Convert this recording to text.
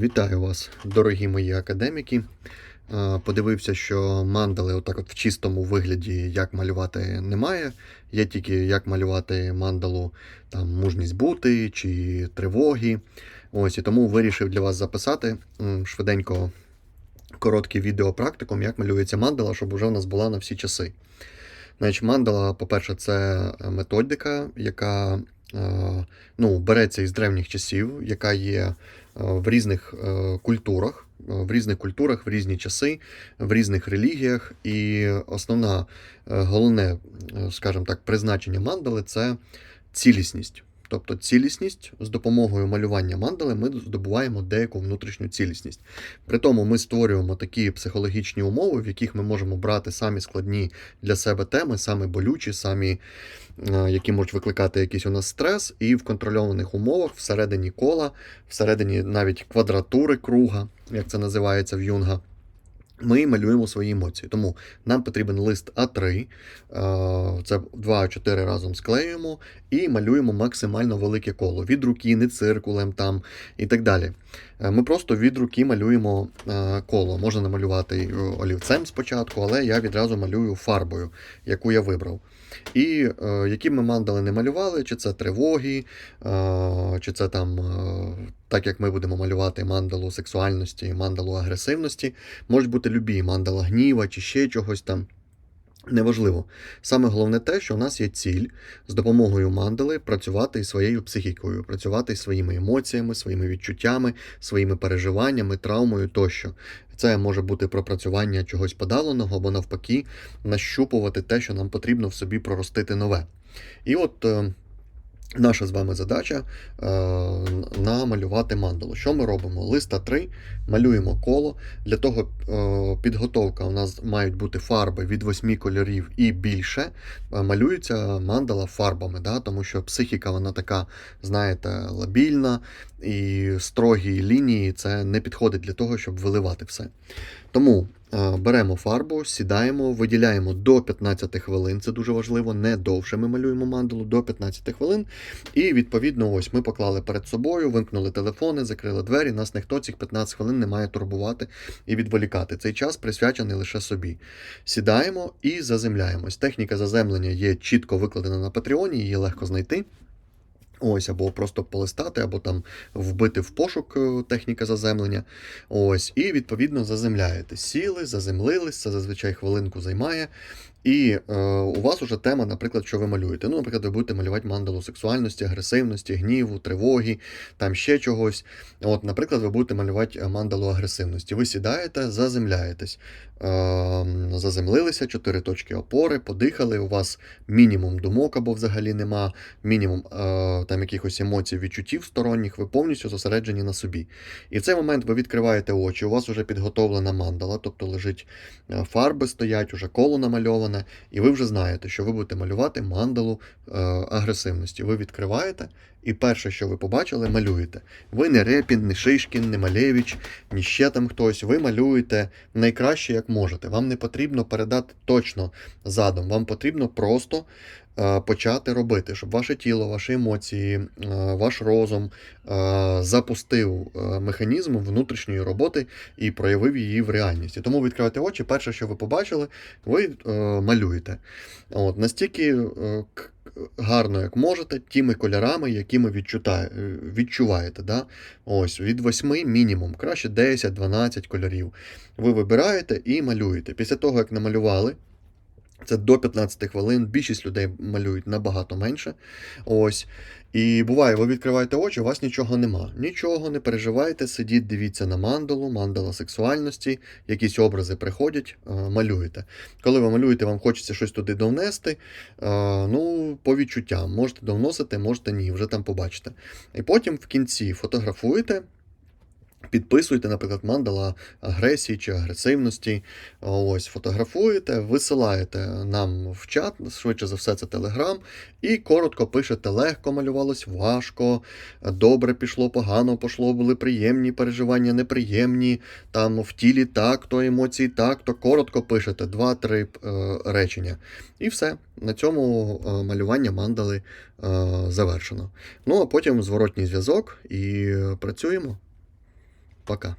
Вітаю вас, дорогі мої академіки. Подивився, що мандали отак от в чистому вигляді як малювати немає. Є тільки як малювати мандалу там мужність бути чи тривоги. Ось і тому вирішив для вас записати швиденько коротке відео практикум, як малюється мандала, щоб уже в нас була на всі часи. Значить, мандала, по-перше, це методика, яка ну, береться із древніх часів, яка є е, в різних е, культурах, е, в різних культурах, в різні часи, в різних релігіях. І основна, е, головне, е, скажімо так, призначення мандали це цілісність. Тобто цілісність з допомогою малювання мандали ми здобуваємо деяку внутрішню цілісність. При тому ми створюємо такі психологічні умови, в яких ми можемо брати самі складні для себе теми, самі болючі, самі, е, які можуть викликати якийсь у нас стрес, і в контрольованих умовах всередині кола, всередині навіть квадратури круга, як це називається в Юнга. Ми малюємо свої емоції. Тому нам потрібен лист А3, е, це 2-4 разом склеюємо і малюємо максимально велике коло. Від руки, не циркулем там і так далі. Е, Ми просто від руки малюємо е, коло. Можна намалювати е, олівцем спочатку, але я відразу малюю фарбою, яку я вибрав. І які б ми мандали не малювали, чи це тривоги, чи це там, так як ми будемо малювати мандалу сексуальності, мандалу агресивності, можуть бути любі мандала гніва чи ще чогось там. Неважливо. Саме головне те, що у нас є ціль з допомогою мандали працювати із своєю психікою, працювати із своїми емоціями, своїми відчуттями, своїми переживаннями, травмою тощо. Це може бути пропрацювання чогось подаленого або навпаки, нащупувати те, що нам потрібно в собі проростити нове. І от е, наша з вами задача е, намалювати мандалу. Що ми робимо? Листа 3, малюємо коло. Для того е, підготовка у нас мають бути фарби від 8 кольорів і більше. Е, Малюється мандала фарбами, да? тому що психіка вона така, знаєте, лабільна і строгі лінії це не підходить для того, щоб виливати все. Тому беремо фарбу, сідаємо, виділяємо до 15 хвилин. Це дуже важливо, не довше ми малюємо мандалу до 15 хвилин. І відповідно, ось ми поклали перед собою, вимкнули телефони, закрили двері. Нас ніхто цих 15 хвилин не має турбувати і відволікати. Цей час присвячений лише собі. Сідаємо і заземляємось. Техніка заземлення є чітко викладена на Патреоні, її легко знайти. Ось, або просто полистати, або там вбити в пошук е, техніка заземлення. Ось, і відповідно заземляєте. Сіли, заземлились, це зазвичай хвилинку займає. І е, у вас уже тема, наприклад, що ви малюєте. Ну, наприклад, ви будете малювати мандалу сексуальності, агресивності, гніву, тривоги, там ще чогось. От, наприклад, ви будете малювати е, мандалу агресивності. Ви сідаєте, заземляєтесь, е, заземлилися, чотири точки опори, подихали. У вас мінімум думок або взагалі нема, мінімум е, там якихось емоцій, відчуттів сторонніх, ви повністю зосереджені на собі. І в цей момент ви відкриваєте очі, у вас вже підготовлена мандала, тобто лежить е, фарби, стоять, уже коло намальоване, і ви вже знаєте, що ви будете малювати мандалу е, агресивності. Ви відкриваєте, і перше, що ви побачили, малюєте. Ви не Репін, не Шишкін, не Малевич, ні ще там хтось. Ви малюєте найкраще, як можете. Вам не потрібно передати точно задум, вам потрібно просто почати робити, щоб ваше тіло, ваші емоції, е, ваш розум е, запустив е, механізм внутрішньої роботи і проявив її в реальності. Тому ви відкриваєте очі, перше, що ви побачили, ви е, малюєте. От, настільки е, гарно, як можете, тими кольорами, якими відчутає, е, відчуваєте. Да? Ось, від 8 мінімум, краще 10-12 кольорів. Ви вибираєте і малюєте. Після того, як намалювали, це до 15 хвилин. Більшість людей малюють набагато менше. Ось. І буває, ви відкриваєте очі, у вас нічого нема. Нічого, не переживайте, сидіть, дивіться на мандалу, мандала сексуальності, якісь образи приходять, е, малюєте. Коли ви малюєте, вам хочеться щось туди довнести. е, Ну, по відчуттям. Можете довносити, можете ні, вже там побачите. І потім в кінці фотографуєте. Підписуйте, наприклад, мандала агресії чи агресивності. Ось, фотографуєте, висилаєте нам в чат, швидше за все, це Телеграм, і коротко пишете: легко малювалось, важко, добре пішло, погано пішло, були приємні переживання, неприємні. Там в тілі так, то емоції так, то коротко пишете два-три е, речення. І все. На цьому е, малювання мандали е, завершено. Ну а потім зворотній зв'язок і працюємо. Пока.